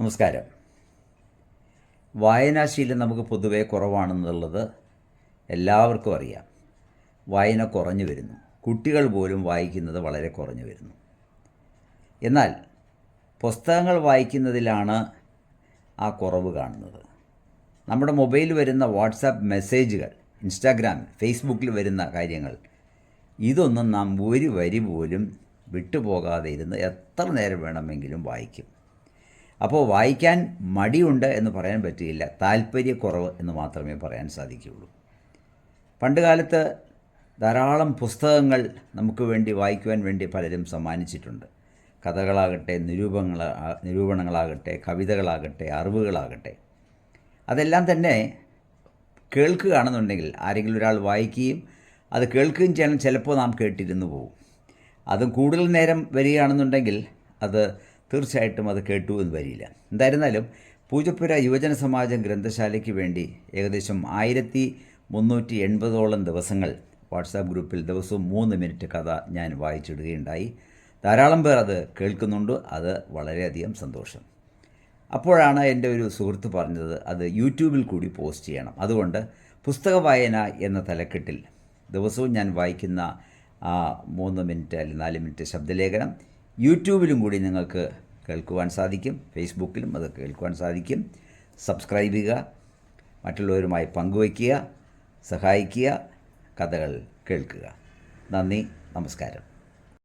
നമസ്കാരം. വായനാശീലം നമുക്ക് പൊതുവേ കുറവാണെന്നുള്ളത് എല്ലാവർക്കും അറിയാം. വായന കുറഞ്ഞു വരുന്നു. കുട്ടികൾ പോലും വായിക്കുന്നത് വളരെ കുറഞ്ഞു വരുന്നു. എന്നാൽ പുസ്തകങ്ങൾ വായിക്കുന്നതിലാണ് ആ കുറവ് കാണുന്നത്. നമ്മുടെ മൊബൈൽ വരുന്ന വാട്സാപ്പ് മെസ്സേജുകൾ ഇൻസ്റ്റാഗ്രാം ഫേസ്ബുക്കിൽ വരുന്ന കാര്യങ്ങൾ ഇതൊന്നും നാം ഒരു വരി പോലും വിട്ടുപോകാതെ ഇരുന്ന് എത്ര നേരം വേണമെങ്കിലും വായിക്കും. അപ്പോൾ വായിക്കാൻ മടിയുണ്ട് എന്ന് പറയാൻ പറ്റില്ല താല്പര്യക്കുറവ് എന്ന് മാത്രമേ പറയാൻ സാധിക്കുകയുള്ളൂ. പണ്ടുകാലത്ത് ധാരാളം പുസ്തകങ്ങൾ നമുക്ക് വേണ്ടി വായിക്കുവാൻ വേണ്ടി പലരും സമ്മാനിച്ചിട്ടുണ്ട്. കഥകളാകട്ടെ നിരൂപങ്ങൾ നിരൂപണങ്ങളാകട്ടെ കവിതകളാകട്ടെ അറിവുകളാകട്ടെ. അതെല്ലാം തന്നെ കേൾക്കുകയാണെന്നുണ്ടെങ്കിൽ ആരെങ്കിലും ഒരാൾ വായിക്കുകയും അത് കേൾക്കുകയും ചെയ്യണം. ചിലപ്പോൾ നാം കേട്ടിരുന്നു പോകും. അതും കൂടുതൽ നേരം വരികയാണെന്നുണ്ടെങ്കിൽ അത് തീർച്ചയായിട്ടും അത് കേട്ടു എന്ന് വരില്ല. എന്തായിരുന്നാലും പൂജപ്പുര യുവജന സമാജം ഗ്രന്ഥശാലയ്ക്ക് വേണ്ടി ഏകദേശം ആയിരത്തി മുന്നൂറ്റി എൺപതോളം ദിവസങ്ങൾ വാട്സാപ്പ് ഗ്രൂപ്പിൽ ദിവസവും മൂന്ന് മിനിറ്റ് കഥ ഞാൻ വായിച്ചിടുകയുണ്ടായി. ധാരാളം പേർ അത് കേൾക്കുന്നുണ്ട്. അത് വളരെയധികം സന്തോഷം. അപ്പോഴാണ് എന്റെ ഒരു സുഹൃത്ത് പറഞ്ഞത് അത് യൂട്യൂബിൽ കൂടി പോസ്റ്റ് ചെയ്യണം. അതുകൊണ്ട് പുസ്തക വായന എന്ന തലക്കെട്ടിൽ ദിവസവും ഞാൻ വായിക്കുന്ന മൂന്ന് മിനിറ്റ് അല്ലെങ്കിൽ നാല് മിനിറ്റ് ശബ്ദലേഖനം യൂട്യൂബിലും കൂടി നിങ്ങൾക്ക് കേൾക്കുവാൻ സാധിക്കും ഫേസ്ബുക്കിലും അത് കേൾക്കുവാൻ സാധിക്കും. സബ്സ്ക്രൈബ് ചെയ്യുക മറ്റുള്ളവരുമായി പങ്കുവയ്ക്കുക സഹായിക്കുക കഥകൾ കേൾക്കുക. നന്ദി നമസ്കാരം.